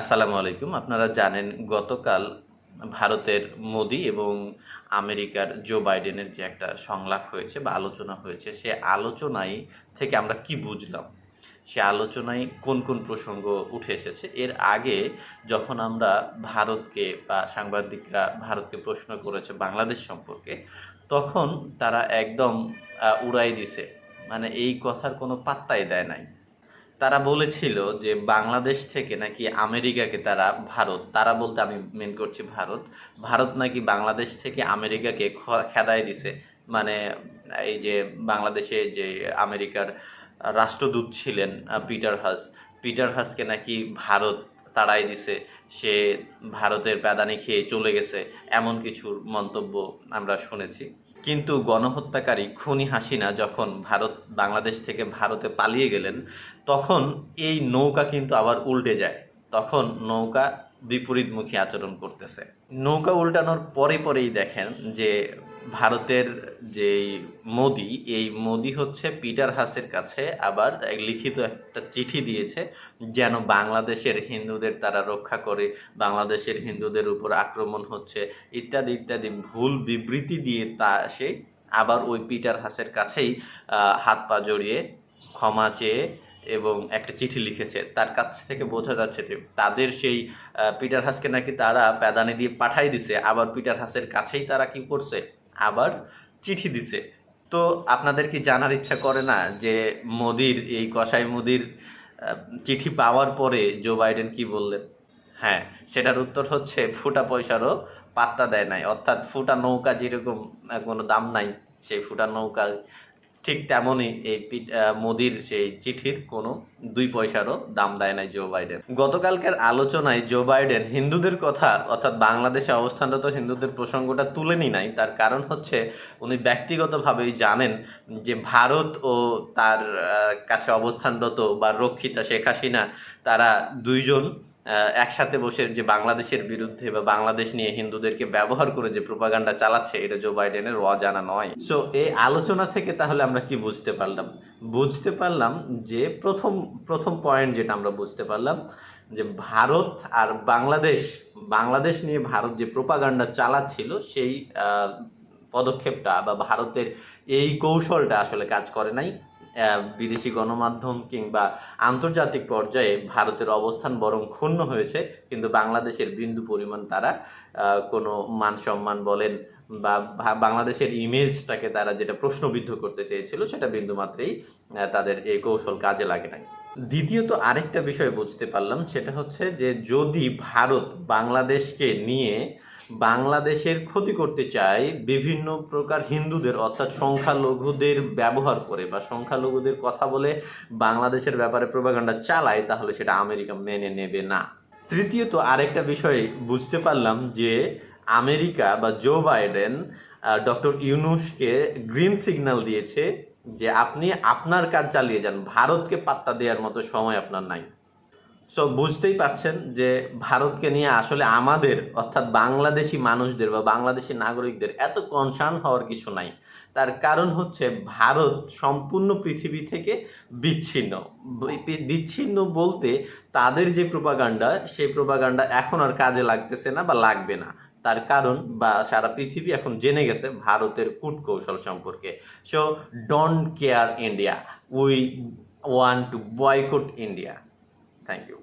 আসসালামু আলাইকুম। আপনারা জানেন গতকাল ভারতের মোদি এবং আমেরিকার জো বাইডেনের যে একটা সংলাপ হয়েছে বা আলোচনা হয়েছে, সে আলোচনায় থেকে আমরা কি বুঝলাম? সে আলোচনায় কোন কোন প্রসঙ্গ উঠে এসেছে? এর আগে যখন আমরা ভারতকে বা সাংবাদিকরা ভারতকে প্রশ্ন করেছে বাংলাদেশ সম্পর্কে, তখন তারা একদম উড়াই দিছে। মানে এই কথার কোনো পাত্তাই দেয় নাই। তারা বলেছিল যে বাংলাদেশ থেকে নাকি আমেরিকাকে তারা ভারত, তারা বলতে আমি মেন করছি ভারত ভারত নাকি বাংলাদেশ থেকে আমেরিকাকে খেদাই দিছে। মানে এই যে বাংলাদেশে যে আমেরিকার রাষ্ট্রদূত ছিলেন পিটার হাস, পিটার হাসকে নাকি ভারত তাড়াই দিছে। সে ভারতের প্যাদানি খেয়ে চলে গেছে, এমন কিছুর মন্তব্য আমরা শুনেছি। কিন্তু গণহত্যাকারী খুনি হাসিনা যখন ভারত, বাংলাদেশ থেকে ভারতে পালিয়ে গেলেন, তখন এই নৌকা কিন্তু আবার উল্টে যায়। তখন নৌকা বিপরীতমুখী আচরণ করতেছে। নৌকা উল্টানোর পরে পরেই দেখেন যে ভারতের যে মোদি, এই মোদি হচ্ছে পিটার হাসের কাছে আবার লিখিত একটা চিঠি দিয়েছে, যেন বাংলাদেশের হিন্দুদের তারা রক্ষা করে, বাংলাদেশের হিন্দুদের উপর আক্রমণ হচ্ছে, ইত্যাদি ইত্যাদি ভুল বিবৃতি দিয়ে তা সে আবার ওই পিটার হাসের কাছেই হাত পা জড়িয়ে ক্ষমা চেয়ে এবং একটা চিঠি লিখেছে। তার কাছ থেকে বোঝা যাচ্ছে যে তাদের সেই পিটার হাসকে নাকি তারা প্যাদানি দিয়ে পাঠাই দিছে, আবার পিটার হাসের কাছেই তারা কি করছে? আবার চিঠি দিছে। তো আপনাদের কি জানার ইচ্ছা করে না যে মোদির, এই কষাই মোদির চিঠি পাওয়ার পরে জো বাইডেন কি বললেন? হ্যাঁ সেটার উত্তর হচ্ছে ফুটা পয়সারও পাত্তা দেয় নাই। অর্থাৎ ফুটা নৌকা যেরকম কোনো দাম নাই, সেই ফুটা নৌকা ঠিক তেমনই এই মোদির সেই চিঠির কোনো দুই পয়সারও দাম দেয় নাই জো বাইডেন গতকালকের আলোচনায় জো বাইডেন হিন্দুদের কথা, অর্থাৎ বাংলাদেশে অবস্থানরত হিন্দুদের প্রসঙ্গটা তুলে তুলেনি নাই। তার কারণ হচ্ছে উনি ব্যক্তিগতভাবেই জানেন যে ভারত ও তার কাছে অবস্থানরত বা রক্ষিতা শেখ হাসিনা, তারা দুইজন একসাথে বসে যে বাংলাদেশের বিরুদ্ধে বা বাংলাদেশ নিয়ে হিন্দুদেরকে ব্যবহার করে যে প্রোপাগান্ডা চালাচ্ছে, এটা জো বাইডেনের অজানা নয়। সো এই আলোচনা থেকে তাহলে আমরা কি বুঝতে পারলাম? বুঝতে পারলাম যে প্রথম প্রথম পয়েন্ট যেটা আমরা বুঝতে পারলাম, যে ভারত আর বাংলাদেশ বাংলাদেশ নিয়ে ভারত যে প্রোপাগান্ডা চালাচ্ছিল, সেই পদক্ষেপটা বা ভারতের এই কৌশলটা আসলে কাজ করে নাই। বিদেশি গণমাধ্যম কিংবা আন্তর্জাতিক পর্যায়ে ভারতের অবস্থান বরং ক্ষুণ্ণ হয়েছে, কিন্তু বাংলাদেশের বিন্দু পরিমাণ তারা কোনো মান সম্মান বলেন বা বাংলাদেশের ইমেজটাকে তারা যেটা প্রশ্নবিদ্ধ করতে চেয়েছিল, সেটা বিন্দুমাত্রেই তাদের এই কৌশল কাজে লাগে নাই। দ্বিতীয়ত আরেকটা বিষয় বুঝতে পারলাম, সেটা হচ্ছে যে যদি ভারত বাংলাদেশকে নিয়ে বাংলাদেশের ক্ষতি করতে চায়, বিভিন্ন প্রকার হিন্দুদের, অর্থাৎ সংখ্যালঘুদের ব্যবহার করে বা সংখ্যালঘুদের কথা বলে বাংলাদেশের ব্যাপারে প্রোপাগান্ডা চালায়, তাহলে সেটা আমেরিকা মেনে নেবে না। তৃতীয়ত আরেকটা বিষয় বুঝতে পারলাম যে আমেরিকা বা জো বাইডেন ডক্টর ইউনুসকে গ্রিন সিগন্যাল দিয়েছে যে আপনি আপনার কাজ চালিয়ে যান, ভারতকে পাত্তা দেওয়ার মতো সময় আপনার নাই। সো বুঝতেই পারছেন যে ভারতকে নিয়ে আসলে আমাদের, অর্থাৎ বাংলাদেশি মানুষদের বা বাংলাদেশি নাগরিকদের এত কনসার্ন হওয়ার কিছু নাই। তার কারণ হচ্ছে ভারত সম্পূর্ণ পৃথিবী থেকে বিচ্ছিন্ন। বিচ্ছিন্ন বলতে তাদের যে প্রোপাগান্ডা সেই প্রোপাগান্ডা এখন আর কাজে লাগতেছে না বা লাগবে না। তার কারণ বা সারা পৃথিবী এখন জেনে গেছে ভারতের কূট কৌশল সম্পর্কে। So don't care India we want to boycott India thank you